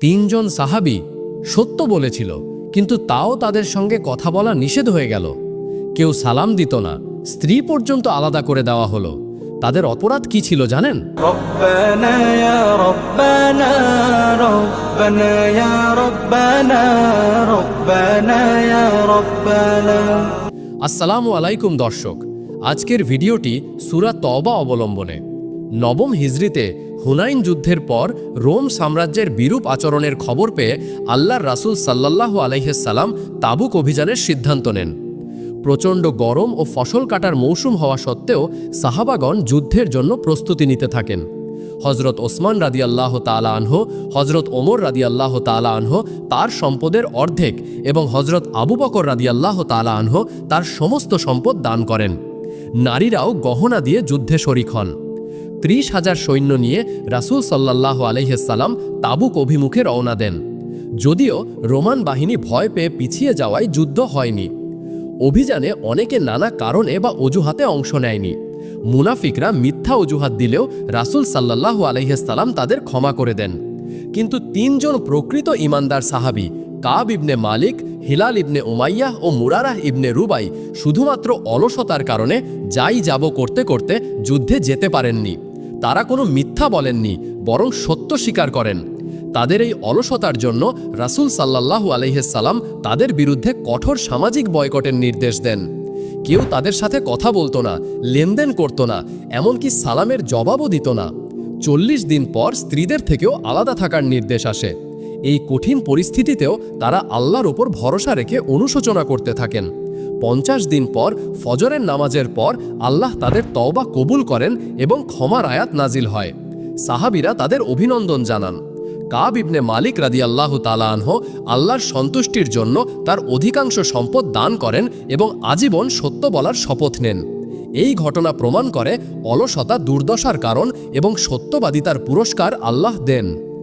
তিনজন সাহাবি সত্য বলেছিল কিন্তু তাও তাদের সঙ্গে কথা বলা নিষেধ হয়ে গেল। কেউ সালাম দিত না স্ত্রী পর্যন্ত আলাদা করে দেওয়া হলো। তাদের অপরাধ কি ছিল জানেন? আসসালাম আলাইকুম দর্শক আজকের ভিডিওটি সুরা তবা অবলম্বনে। নবম হিজড়িতে হুনাইন যুদ্ধের পর রোম সাম্রাজ্যের বিরূপ আচরণের খবর পেয়ে আল্লাহর রাসূল সাল্লাল্লাহু আলাইহিসাল্লাম তাবুক অভিযানের সিদ্ধান্ত নেন। প্রচণ্ড গরম ও ফসল কাটার মৌসুম হওয়া সত্ত্বেও সাহাবাগণ যুদ্ধের জন্য প্রস্তুতি নিতে থাকেন। হজরত ওসমান রাদি আল্লাহ তালা আনহ হজরত ওমর রাদি আল্লাহ তালা আনহ তার সম্পদের অর্ধেক এবং হজরত আবু বকর রাদি আল্লাহ তালা আনহ তার সমস্ত সম্পদ দান করেন। নারীরাও গহনা দিয়ে যুদ্ধে শরিক হন। ত্রিশ হাজার সৈন্য নিয়ে রাসূল সাল্লাহ আলহিসাল্লাম তাবুক অভিমুখে রওনা দেন। যদিও রোমান বাহিনী ভয় পেয়ে পিছিয়ে যাওয়ায় যুদ্ধ হয়নি। অভিযানে অনেকে নানা কারণে বা অজুহাতে অংশ নেয়নি। মুনাফিকরা মিথ্যা অজুহাত দিলেও রাসূল সাল্লাল্লাহু আলাইহিসসালাম তাদের ক্ষমা করে দেন। কিন্তু তিনজন প্রকৃত ইমানদার সাহাবি, Kab ibn Malik, Hilal ibn Umayyah ও মুরারাহ ইবনে রুবাই, শুধুমাত্র অলসতার কারণে যাই যাব করতে করতে যুদ্ধে যেতে পারেননি। তারা কোনো মিথ্যা বলেননি, বরং সত্য স্বীকার করেন। তাদের এই অলসতার জন্য রাসূল সাল্লাল্লাহু আলাইহিসসালাম তাদের বিরুদ্ধে কঠোর সামাজিক বয়কটের নির্দেশ দেন। কেউ তাদের সাথে কথা বলতো না, লেনদেন করতো না, এমনকি সালামের জবাবও দিত না। চল্লিশ দিন পর স্ত্রীদের থেকেও আলাদা থাকার নির্দেশ আসে। এই কঠিন পরিস্থিতিতেও তারা আল্লাহর ওপর ভরসা রেখে অনুশোচনা করতে থাকেন। পঞ্চাশ দিন পর, ফজরের নামাজের পর আল্লাহ তাদের তওবা কবুল করেন এবং ক্ষমার আয়াত নাজিল হয়। সাহাবিরা তাদের অভিনন্দন জানান। কাব ইবনে মালিক রাদি আল্লাহ তালাহ আল্লাহর সন্তুষ্টির জন্য তার অধিকাংশ সম্পদ দান করেন এবং আজীবন সত্য বলার শপথ নেন। এই ঘটনা প্রমাণ করে অলসতা, দুর্দশার কারণ এবং সত্যবাদিতার পুরস্কার আল্লাহ দেন।